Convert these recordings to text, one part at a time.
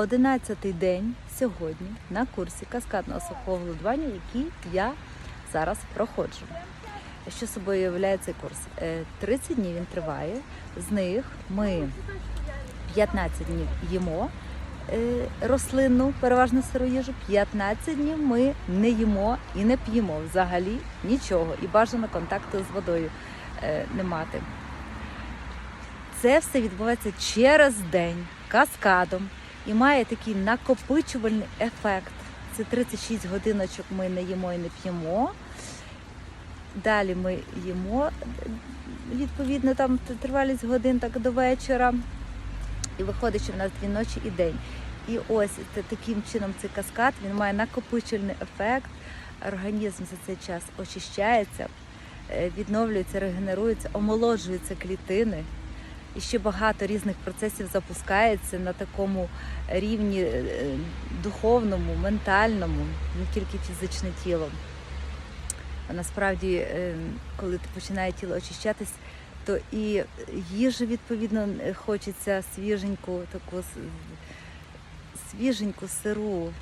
11-й день сьогодні на курсі каскадного сухого голодування, який я зараз проходжу. Що собою являє цей курс? Е, 30 днів він триває. З них ми 15 днів їмо е, рослинну, переважно сиру їжу, 15 днів ми не їмо і не п'ємо взагалі нічого. І бажано контакту з водою е, не мати. Це все відбувається через день каскадом і має такий накопичувальний ефект. Це 36 годиночок ми не їмо і не п'ємо. Далі ми їмо відповідно там тривалість годин так до вечора. І виходить, що в нас дві ночі і день. І ось таким чином цей каскад він має накопичувальний ефект. Організм за цей час очищається, е, відновлюється, регенерується, омолоджуються клітини. І ще багато різних процесів запускається на такому рівні е, духовному, ментальному, не тільки фізичне тіло. А насправді, е, коли ти починає тіло очищатись, то і їжі відповідно е, хочеться свіженьку, таку свіженьку сиру,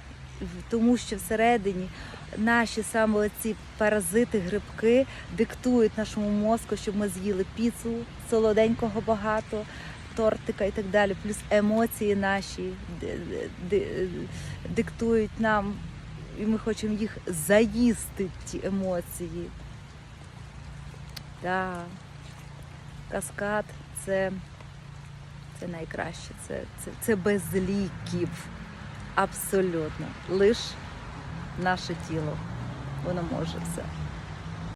тому що всередині наші саме ці паразити, грибки диктують нашому мозку, щоб ми з'їли піцу солоденького багато, тортика і так далі. Плюс емоції наші ди- ди- диктують нам, і ми хочемо їх заїсти, ті емоції. Так. Каскад це, це найкраще, це, це, це без ліків. Абсолютно. Лиш наше тіло. Воно може все.